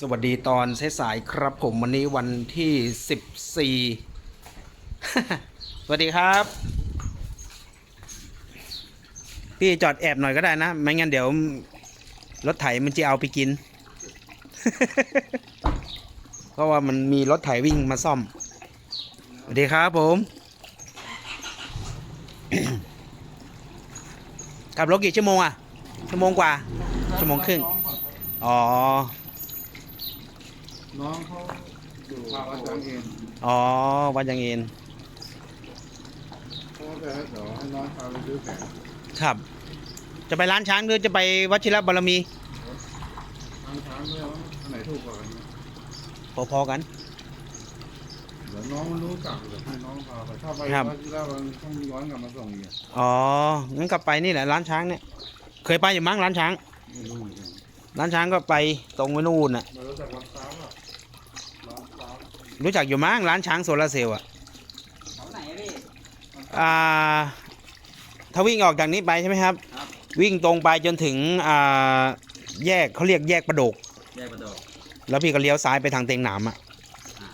สวัสดีตอนสายๆครับผมวันนี้วันที่สิบสี่สวัสดีครับ พี่จอดแอบหน่อยก็ได้นะ ไม่งั้นเดี๋ยว รถไถมันจะเอาไปกิน เพราะว่ามันมีรถไถวิ่งมาซ่อม สวัสดีครับผมขับรถกี่ชั่วโมงอะชั่วโมงกว่า ชั่วโมงครึ่ง อ๋อ น้องเขาอยู่ภาวะช้างเองอ๋อ วัดยังเอ็นเขาจะให้เดี๋ยวให้น้องพาไปซื้อแผงครับ จะไปร้านช้างหรือจะไปวัชิรบารมี ทางช้างด้วยว่าอันไหนถูกกว่ากันนะพอๆกัน เดี๋ยวน้องมันรู้จักเดี๋ยวให้น้องพาไปถ้าไปครับ วัดที่แล้วมันต้องย้อนกลับมาส่งอีกอะอ๋อ งั้นก็ไปนี่แหละร้านช้างเนี่ย เคยไปอยู่มั้งร้านช้าง ไม่รู้เหมือนกันร้านช้างก็ไปตรงไปนู่นน่ะ ไม่รู้จักวัดช้างอะร้านช้าง รู้จักอยู่มั้งร้านช้างโซลาร์เซลล์อะแถวไหนอะพี่ อ่าถ้าวิ่งออกจากนี้ไปใช่ไหมครับ ครับ วิ่งตรงไปจนถึงอ่าแยกเขาเรียกแยกประโดก แยกประโดดแล้วพี่ก็เลี้ยวซ้ายไปทางเตียงหนามอะ อ่า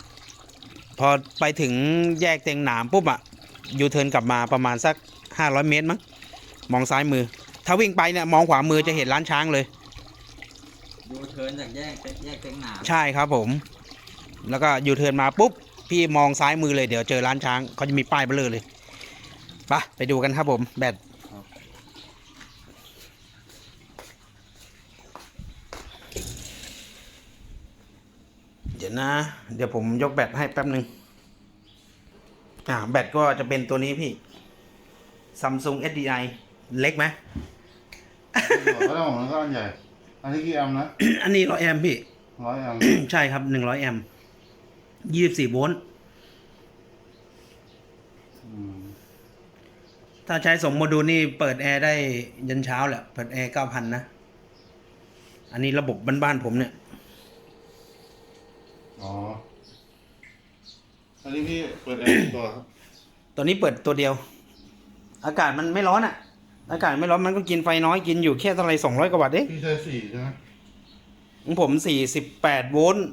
พอไปถึงแยกเตียงหนามปุ๊บอะยูเทิร์นกลับมาประมาณสัก 500 เมตรมั้งมองซ้ายมือ ถ้าวิ่งไปเนี่ยมองขวามือจะเห็นร้านช้างเลยยูเทิร์นจากแยกเต็แยกเต็งหนามใช่ครับผม แล้วก็ยูเทิร์นมาปุ๊บ พี่มองซ้ายมือเลยเดี๋ยวเจอร้านช้างเขาจะมีป้ายเบลอเลยไปไปดูกันครับผมแบตเดี๋ยวนะ เดี๋ยวผมยกแบตให้แป๊บหนึ่งอ่าแบตก็จะเป็นตัวนี้พี่ Samsung SDI เล็กไหมแล้วของมันก็อันใหญ่ อันนี้กี่แอมป์นะ อันนี้ร้อยแอมป์พี่ร้อยแอมป์ใช่ครับหนึ่งร้อยแอมป์ ยี่สิบสี่โวลต์อืมถ้าใช้สมโมดูลนี่เปิดแอร์ได้ยันเช้าแหละ เปิดแอร์เก้าพันนะ อันนี้ระบบบ้านๆผมเนี่ย อ๋อ อันนี้พี่เปิดแอร์กี่ตัวครับ ตัวนี้เปิดตัวเดียว อากาศมันไม่ร้อนอะ่ะ อากาศไม่ร้อนมันก็กินไฟน้อยกินอยู่แค่เท่าไหรสองร้อยกว่าวัตต์เองพี่ใช้สี่ใช่ไหมของผมสี่สิบแปดโวลต์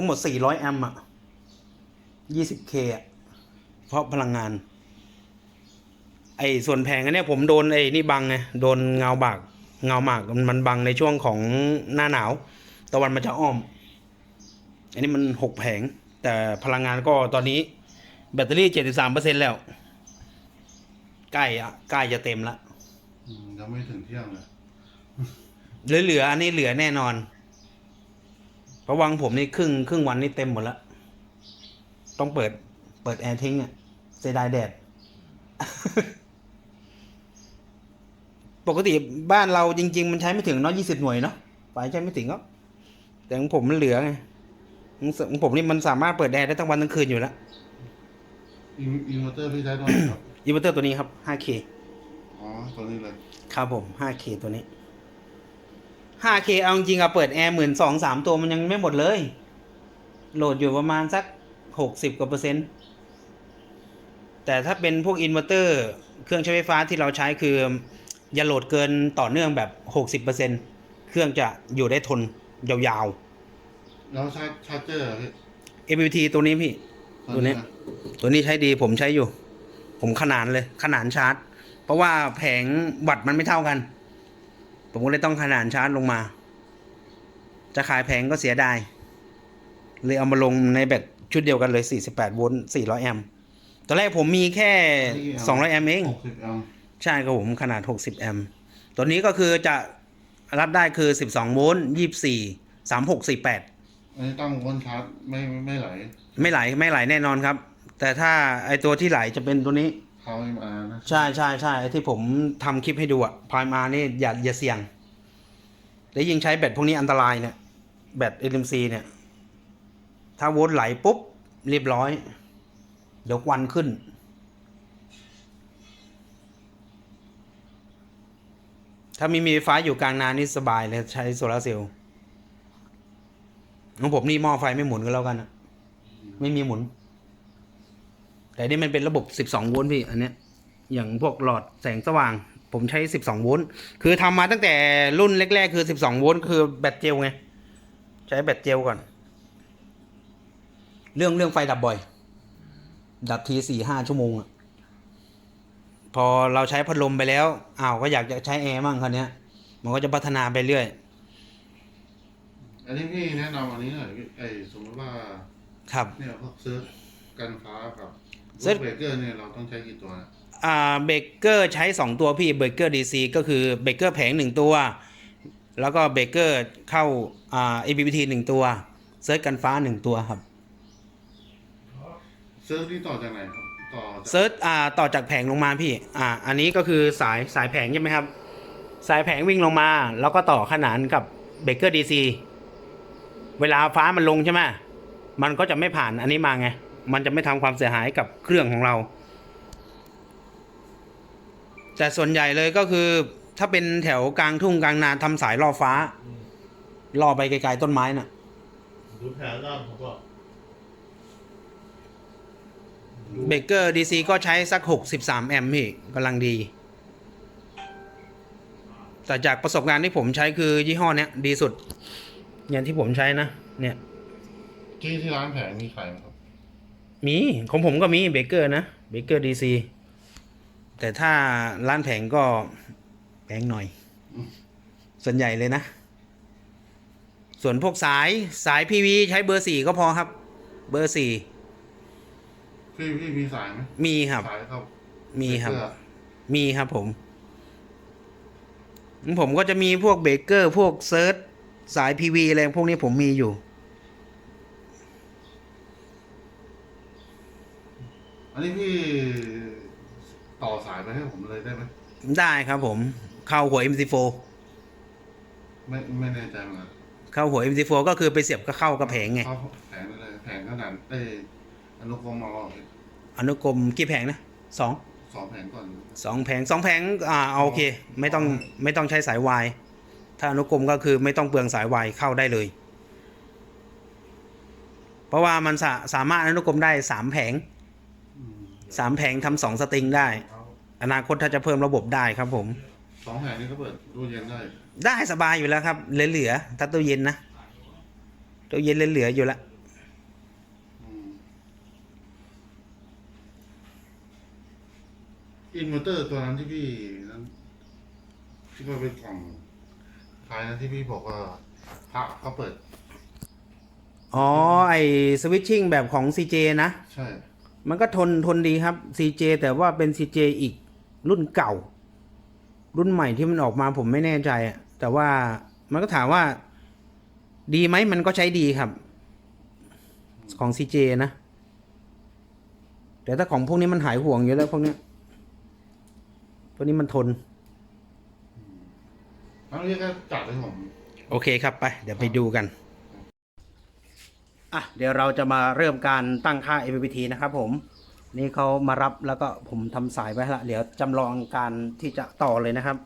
ทั้งหมดสี่ร้อยแอมป์อะยี่สิบเคอะ เพราะพลังงาน ไอ้ส่วนแผงอันเนี้ยผมโดนไอ้นี่บังไง โดนเงาบาก เงาหมากมันมันบังในช่วงของหน้าหนาว ตะวันมันจะอ้อม อันนี้มันหกแผง แต่พลังงานก็ตอนนี้ แบตเตอรี่เจ็ดสิบสามเปอร์เซ็นแล้ว ใกล้อะ ใกล้จะเต็มละอืมยังไม่ถึงเที่ยงเลยเหลือเหลืออันนี้เหลือแน่นอนเพ ราะวังผมนี่ครึ่งครึ่งวันนี่เต็มหมดแล้วต้องเปิด เปิดแอร์ทิ้งอะเสียดายแดด ปกติบ้านเราจริง ๆ มันใช้ไม่ถึงเนาะยี่สิบหน่วยเนาะไฟใช้ไม่ถึงก็แต่ของผมมันเหลือไงของผมนี่มันสามารถเปิดแอร์ได้ทั้งวันทั้งคืนอยู่แล้วอินอินเวอร์เตอร์พี่ใช้ตัวไหนครับอินเวอร์เตอร์ตัวนี้ครับ 5K อ๋อตัวนี้เลย ครับผม 5K ตัวนี้ 5K เอาจริงๆอะเปิดแอร์หมื่นสองสามตัวมันยังไม่หมดเลย โหลดอยู่ประมาณสักหกสิบกว่าเปอร์เซ็นต์ แต่ถ้าเป็นพวกอินเวอร์เตอร์ เครื่องใช้ไฟฟ้าที่เราใช้คือ อย่าโหลดเกินต่อเนื่องแบบหกสิบเปอร์เซ็นต์เครื่องจะอยู่ได้ทนยาวแล้วชาร์จชาร์จเจอร์อะพี่ๆ MPT ตัวนี้พี่ ตัวนี้ะตัวนี้ใช้ดีผมใช้อยู่ ผมขนานเลย ขนานชาร์จ เพราะว่าแผงวัตต์มันไม่เท่ากัน ผมก็เลยต้องขนานชาร์จลงมา จะขายแผงก็เสียดาย เลยเอามาลงในแบตชุดเดียวกันเลย 48 โวลต์ 400 แอมป์ตอนแรกผมมีแค่ 200 แอมป์เองหกสิบแอมป์ใช่ครับผมขนาด 60 แอมป์ตัวนี้ก็คือจะรับได้คือ 12 โวลต์ 24 36 48อันนี้ตั้งวนชาร์จไม่ไม่ไม่ไหล ไม่ไหลไม่ไหลแน่นอนครับ แต่ถ้าไอตัวที่ไหลจะเป็นตัวนี้ เขาไม่มานะใช่ใช่ใช่ที่ผมทำคลิปให้ดูอะพายมานี่อย่าอย่าเสี่ยง แล้วยิ่งใช้แบตพวกนี้อันตรายเนี่ย แบต LMC เนี่ย ถ้าโวลต์ไหลปุ๊บ เรียบร้อย เดี๋ยวควันขึ้น ถ้าม่มีไฟฟ้าอยู่กลางนานี่สบายเลยใช้โซลาร์เซลล์ของผมนี่หม้อไฟไม่หมุนก็แล้วกันอะไม่มีหมุน แต่นี่มันเป็นระบบ 12 โวลต์พี่ อันเนี้ย อย่างพวกหลอดแสงสว่าง ผมใช้ 12 โวลต์ คือทำมาตั้งแต่รุ่นแรก ๆ คือ 12 โวลต์ คือแบตเจลไง ใช้แบตเจลก่อน เรื่องเรื่องไฟดับบ่อย ดับทีสี่ห้าชั่วโมงอะพอเราใช้พัดลมไปแล้ว อ้าว ก็อยากจะใช้แอร์มั่งคราวเนี้ย มันก็จะพัฒนาไปเรื่อย อันนี้พี่แนะนำอันนี้หน่อยพี่ไอ้สมมติว่า ครับ เนี่ยพวกซื้อกันฟ้ากับ เซิร์ชเบรกเกอร์เนี่ยเราต้องใช้กี่ตัวนะอ่าเบเกอร์ใช้ 2 ตัวพี่เบเกอร์ดีซีก็คือเบเกอร์แผง 1 ตัว แล้วก็เบเกอร์เข้าอ่า ABBT 1ตัวเซิร์ชกันฟ้า 1 ตัวครับเซิร์ฟนี่ต่อจากไหนครับต่อจากเซิร์ชอ่าต่อจากแผงลงมาพี่อ่าอันนี้ก็คือสายสายแผงใช่ไหมครับ สายแผงวิ่งลงมา แล้วก็ต่อขนานกับเบเกอร์ดีซีเวลาฟ้ามันลงใช่ไหมมันก็จะไม่ผ่านอันนี้มาไง มันจะไม่ทำความเสียหายกับเครื่องของเรา แต่ส่วนใหญ่เลยก็คือ ถ้าเป็นแถวกลางทุ่งกลางนาทำสายล่อฟ้าล่อไปไกลๆต้นไม้น่ะดูแผนด้านผมก็เบเกอร์ดีซีก็ใช้สัก63แอมป์พี่กำลังดี แต่จากประสบการณ์ที่ผมใช้คือยี่ห้อเนี้ยดีสุด อย่างที่ผมใช้นะ เนี่ย ที่ที่ร้านแผงมีขายไหมครับ มีของผมก็มีเบเกอร์นะเบเกอร์ดีซีแต่ถ้าร้านแผงก็แพงหน่อย ส่วนใหญ่เลยนะ ส่วนพวกสายสายพีวีใช้เบอร์สี่ก็พอครับ เบอร์สี่พี่พี่มีสายไหมมีครับ สายครับมีครับเบเกอมีครับผม ผมก็จะมีพวกเบเกอร์ พวกเซิร์ชสายพีวีอะไรพวกนี้ผมมีอยู่ อันนี้พี่ต่อสายไปให้ผมเลยได้ไหมได้ครับผม เข้าหัว MC4 ไม่ไม่แน่ใจเหมือนกันเข้าหัว MC4 ก็คือไปเสียบก็เข้ากับแผงไง เข้าแผงได้เลยแผงขนาดเอ้ยอนุกรมเอาอนุกรมกี่แผงนะสองสองแผงก่อน สองแผงสองแผงอ่าเอาโอเค ไม่ต้องไม่ต้องใช้สายวายถ้าอนุกรมก็คือไม่ต้องเปลืองสายวายเข้าได้เลย เพราะว่ามันสาสามารถอนุกรมได้สามแผงอืม สามแผงทำสองสตริงได้ อนาคตถ้าจะเพิ่มระบบได้ครับผม สองแผงนี้ก็เปิดตู้เย็นได้ ได้สบายอยู่แล้วครับเหลือๆถ้าตู้เย็นนะตู้เย็นเหลือๆอยู่แล้วอืมอินเวอร์เตอร์ตัวนั้นที่พี่นั้นที่มันเป็นกล่องท้ายนั้นที่พี่บอกว่าพระเขาเปิด อ๋อ ไอสวิตชิ่งแบบของ CJ นะ ใช่ มันก็ทนทนดีครับ CJ แต่ว่าเป็น CJ อีกรุ่นเก่า รุ่นใหม่ที่มันออกมาผมไม่แน่ใจอะแต่ว่ามันก็ถามว่า ดีไหมมันก็ใช้ดีครับ ของ CJ นะ แต่ถ้าของพวกนี้มันหายห่วงอยู่แล้วพวกเนี้ยพวกนี้มันทนแล้วเรียกก็จัดให้ผมโอเคครับไป เดี๋ยวไปดูกัน อะเดี๋ยวเราจะมาเริ่มการตั้งค่า MPT นะครับผม นี่เขามารับแล้วก็ผมทำสายไว้ละเดี๋ยวจำลองการที่จะต่อเลยนะครับ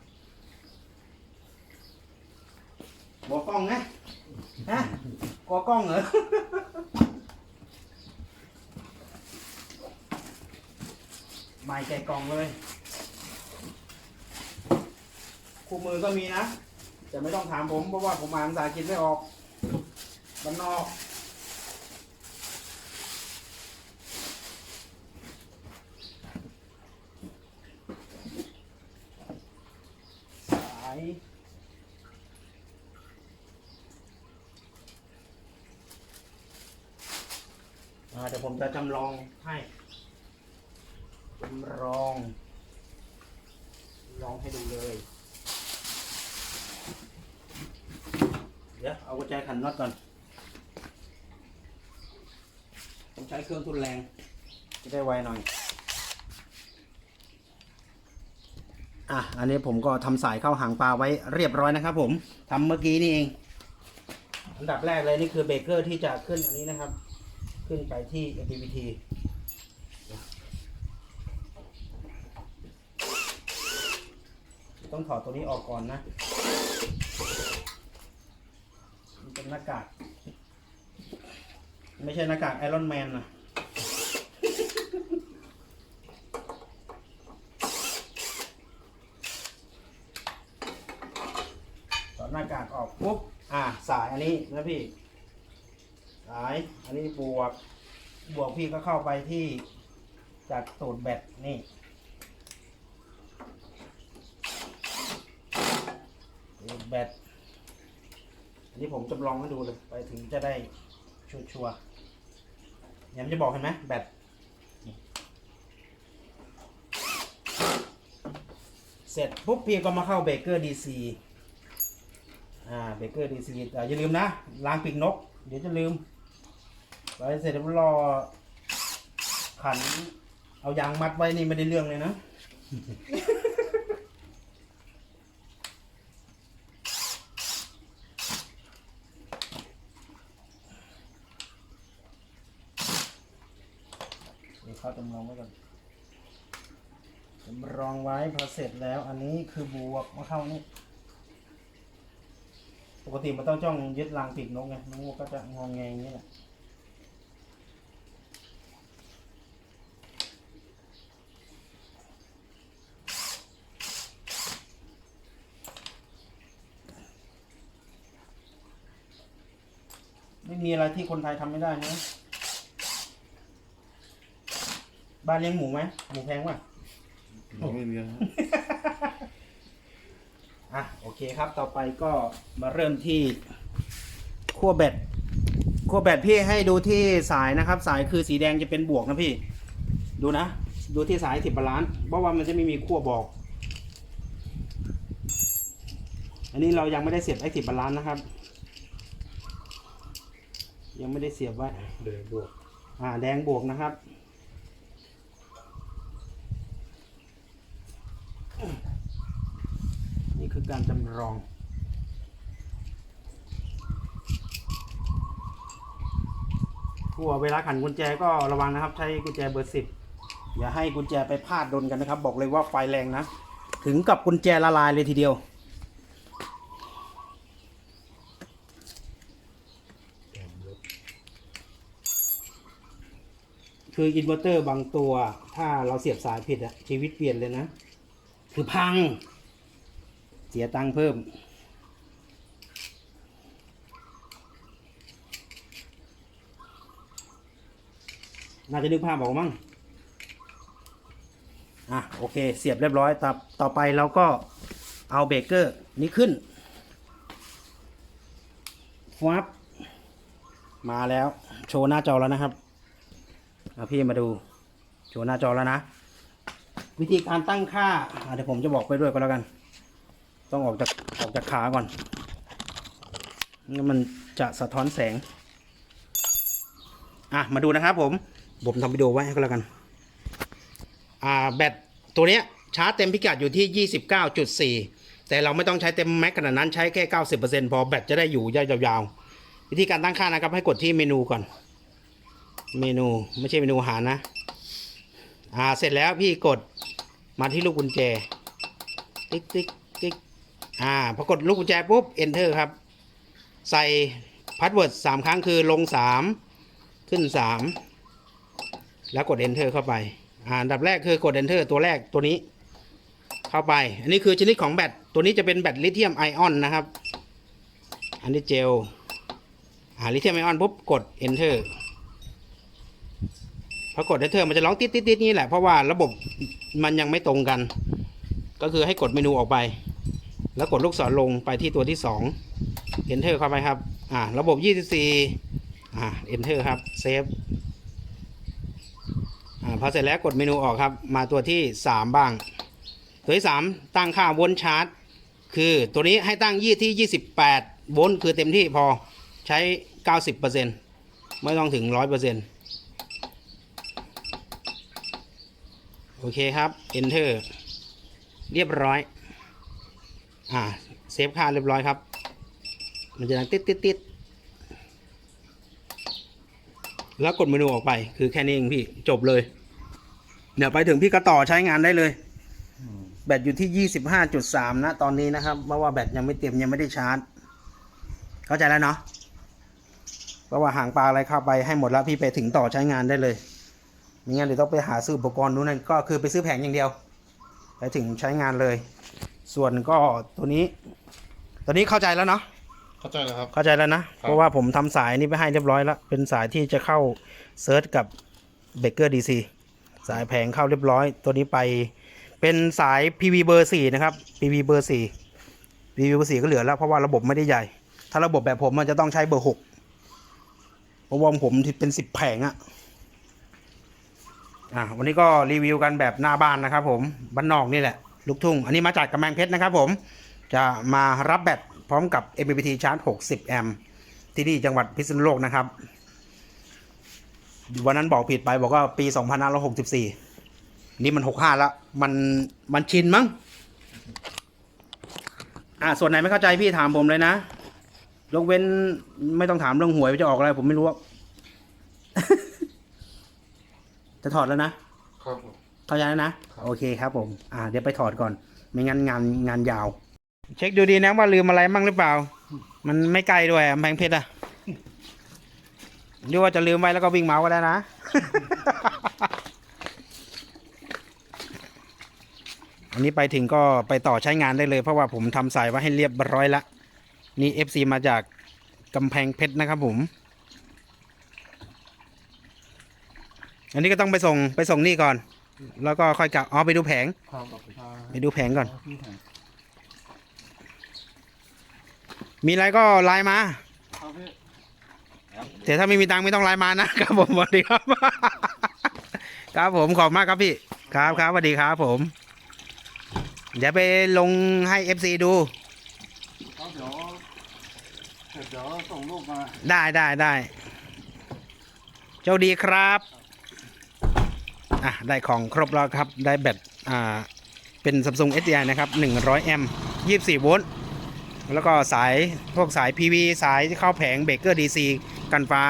บัวกล้องไงฮะกลัวกล้องเหรอไม่ใจกล่องเลยคู่มือก็มีนะแต่ไม่ต้องถามผมเพราะว่าผมอ่านภาษาอังกฤษไม่ออกบ้านนอก สายอ่าเดี๋ยวผมจะจำลองให้จำลอง ลองให้ดูเลย เดี๋ยวเอากุญแจขันน็อตก่อน ผมใช้เครื่องทุนแรง จะได้ไวหน่อย อะ อันนี้ผมก็ทำสายเข้าหางปลาไว้เรียบร้อยนะครับผม ทำเมื่อกี้นี่เอง อันดับแรกเลยนี่คือเบรกเกอร์ที่จะขึ้นอันนี้นะครับ ขึ้นไปที่ MPPT ต้องถอดตัวนี้ออกก่อนนะ มันเป็นหน้ากาก ไม่ใช่หน้ากากไอรอนแมนนะถอดหน้ากากออกปุ๊บ อ่า สายอันนี้นะพี่าย อันนี้บวก บวกพี่ก็เข้าไปที่จากตูดแบตนี่ ตูดแบตอันนี้ผมจำลองให้ดูเลย ไปถึงจะได้ชัวร์ๆเนี่ยมันจะบอกเห็นไหมแบตเสร็จปุ๊บพี่ก็มาเข้าเบเกอร์ดีซีอ่าเบเกอร์ดีซีอย่าลืมนะล้างปีกนก เดี๋ยวจะลืม ไปเสร็จแล้วรอ ขัน เอายางมัดไว้นี่ไม่ได้เรื่องเลยนะ เดี๋ยวเขาจำลองไว้ก่อนจำลองไว้พอเสร็จแล้ว อันนี้คือบวกมาเข้านี่ ปกติมันต้องจ้องยึดรางปีกนกไงนกก็จะงองแงอย่างนี้แหละ ม่มีอะไรที่คนไทยทำไม่ได้นะบ้านเลี้ยงหมูไหมหมูแพงป่ะไม่มีนะอะโอเคครับ ต่อไปก็มาเริ่มที่ขั้วแบตขั้วแบตพี่ให้ดูที่สายนะครับ สายคือสีแดงจะเป็นบวกนะพี่ ดูนะ ดูที่สายสิบบาลานซ์เพราะว่ามันจะไม่มีขั้วบอก อันนี้เรายังไม่ได้เสียบไอ้สิบบาลานซ์นะครับ ยังไม่ได้เสียบไว้เดี๋ยวบวกอ่าแดงบวกนะครับ นี่คือการจำลอง ผู้เวลาขันกุญแจก็ระวังนะครับ ใช้กุญแจเบอร์สิบอย่าให้กุญแจไปพลาดโดนกันนะครับ บอกเลยว่าไฟแรงนะ ถึงกับกุญแจละลายเลยทีเดียว คืออินเวอร์เตอร์บางตัว ถ้าเราเสียบสายผิดอะชีวิตเปลี่ยนเลยนะ คือพัง เสียตังค์เพิ่ม น่าจะนึกภาพออกมั้งอะโอเค เสียบเรียบร้อยต่อต่อไปเราก็เอาเบเกอร์นี้ขึ้นฟับมาแล้ว โชว์หน้าจอแล้วนะครับ เอาพี่มาดูโชว์หน้าจอแล้วนะ วิธีการตั้งค่าเดี๋ยวผมจะบอกไปด้วยก็แล้วกัน ต้องออกจากออกจากขาก่อนงั้นมันจะสะท้อนแสง อะ มาดูนะครับผม ผมทำวิดีโอไว้ให้ก็แล้วกัน อ่า แบตตัวเนี้ยชาร์จเต็มพิกัดอยู่ที่ 29.4 แต่เราไม่ต้องใช้เต็มแม็กขนาดนั้นใช้แค่ 90%พอแบตจะได้อยู่ยาวๆ วิธีการตั้งค่านะครับ ให้กดที่เมนูก่อน เมนูไม่ใช่เมนูอาหารนะ อ่าเสร็จแล้วพี่กดมาที่ลูกกุญแจ ติ๊กติ๊กติ๊กอ่าพอกดลูกกุญแจปุ๊บ enter ครับ ใส่พาสเวิร์ดสามครั้งคือลงสามขึ้นสามแล้วกด enter เข้าไปอ่าอันดับแรกคือกด enter ตัวแรกตัวนี้ เข้าไป อันนี้คือชนิดของแบตตัวนี้จะเป็นแบตลิเธียมไอออนนะครับ อันนี้เจลอ่าลิเธียมไอออนปุ๊บกด enter พอกด enter มันจะร้องติดติดติดนี่แหละเพราะว่าระบบมันยังไม่ตรงกัน ก็คือให้กดเมนูออกไป แล้วกดลูกศรลงไปที่ตัวที่2 enter เข้าไปครับอ่าระบบ 24อ่า enter ครับ save อ่าพอเสร็จแล้วกดเมนูออกครับ มาตัวที่ 3 บ้าง ตัวที่ 3 ตั้งค่าวนชาร์จ คือตัวนี้ให้ตั้งยี่ที่ 28 โวลต์คือเต็มที่พอใช้ 90%ไม่ต้องถึง 100% โอเคครับ enter เรียบร้อย อ่า เซฟค่าเรียบร้อยครับ มันจะดังติดติดติดแล้วกดเมนูออกไป คือแค่นี้เองพี่ จบเลย เดี๋ยวไปถึงพี่ก็ต่อใช้งานได้เลย แบตอยู่ที่25.3นะ ตอนนี้นะครับ เพราะว่าแบตยังไม่เต็มยังไม่ได้ชาร์จ เข้าใจแล้วเนาะ เพราะว่าหางปลาอะไรเข้าไปให้หมดแล้วพี่ไปถึงต่อใช้งานได้เลย ไม่งั้นเดี๋ยวต้องไปหาซื้ออุปกรณ์นู้นนั่นก็คือไปซื้อแผงอย่างเดียวไปถึงใช้งานเลย ส่วนก็ตัวนี้ ตัวนี้เข้าใจแล้วเนาะเข้าใจแล้วครับ เข้าใจแล้วนะ เพราะว่าผมทำสายนี้ไปให้เรียบร้อยแล้ว เป็นสายที่จะเข้าเซิร์ชกับเบเกอร์ดีซีสายแผงเข้าเรียบร้อย ตัวนี้ไปเป็นสาย PV เบอร์4นะครับ PV เบอร์4 PV เบอร์4ก็เหลือแล้ว เพราะว่าระบบไม่ได้ใหญ่ ถ้าระบบแบบผมมันจะต้องใช้เบอร์6เพราะว่าผมที่เป็น 10 แผงอะ อะวันนี้ก็รีวิวกันแบบหน้าบ้านนะครับผมบ้านนอกนี่แหละ ลูกทุ่ง อันนี้มาจากกำแพงเพชรนะครับผม จะมารับแบตพร้อมกับ MPPT ชาร์จ 60 แอมป์ที่นี่จังหวัดพิษณุโลกนะครับ วันนั้นบอกผิดไปบอกว่าปี 2564 นี่มัน 65 แล้ว มันมันชินมั้งอ่าส่วนไหนไม่เข้าใจพี่ถามผมเลยนะยกเว้นไม่ต้องถามเรื่องหวยจะออกอะไรผมไม่รู้ จะถอดแล้วนะครับเข้าใจแล้วนะโอเคครับผม อ่า เดี๋ยวไปถอดก่อน ไม่งั้นงานงานยาว เช็คดูดีนะว่าลืมอะไรมั่งหรือเปล่า มันไม่ไกลด้วยอะกำแพงเพชรอะหรือว่าจะลืมไว้แล้วก็วิ่งเมาส์ก็ได้นะ อันนี้ไปถึงก็ไปต่อใช้งานได้เลย เพราะว่าผมทำสายไว้ให้เรียบร้อยละ นี่ FC มาจากกำแพงเพชรนะครับผม อันนี้ก็ต้องไปส่งไปส่งนี่ก่อน แล้วก็ค่อยกลับอ๋อไปดูแผง ครับไปดูแผงก่อน มีอะไรก็ไลน์มาครับพี่แต่ถ้าไม่มีตังค์ไม่ต้องไลน์มานะครับผมสวัสดีครับ ครับผมขอบคุณมากครับพี่ ครับครับสวัสดีครับผม เดี๋ยวไปลงให้ FC ดู ครับเดี๋ยวเสร็จเดี๋ยวส่งรูปมา ได้ได้ได้เจ้าดีครับ อะได้ของครบแล้วครับ ได้แบตอ่าเป็น Samsung SDI นะครับ 100 แอมป์ 24 โวลต์ แล้วก็สายพวกสาย PV สายที่เข้าแผงเบรกเกอร์ DC กันฟ้า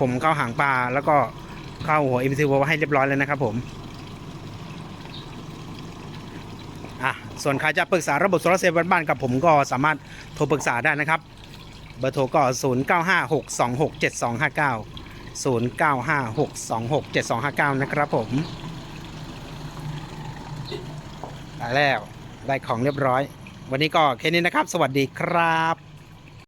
ผมเข้าหางปลา แล้วก็เข้าหัว MCU ให้เรียบร้อยแล้วนะครับผม อะ ส่วนใครจะปรึกษาระบบโซลาร์เซลล์บ้านๆกับผมก็สามารถโทรปรึกษาได้นะครับ เบอร์โทรก็ 0 0 9 5 6 2 6 7 2 5 9 นะครับผมได้แล้ว ได้ของเรียบร้อย วันนี้ก็แค่นี้นะครับ สวัสดีครับ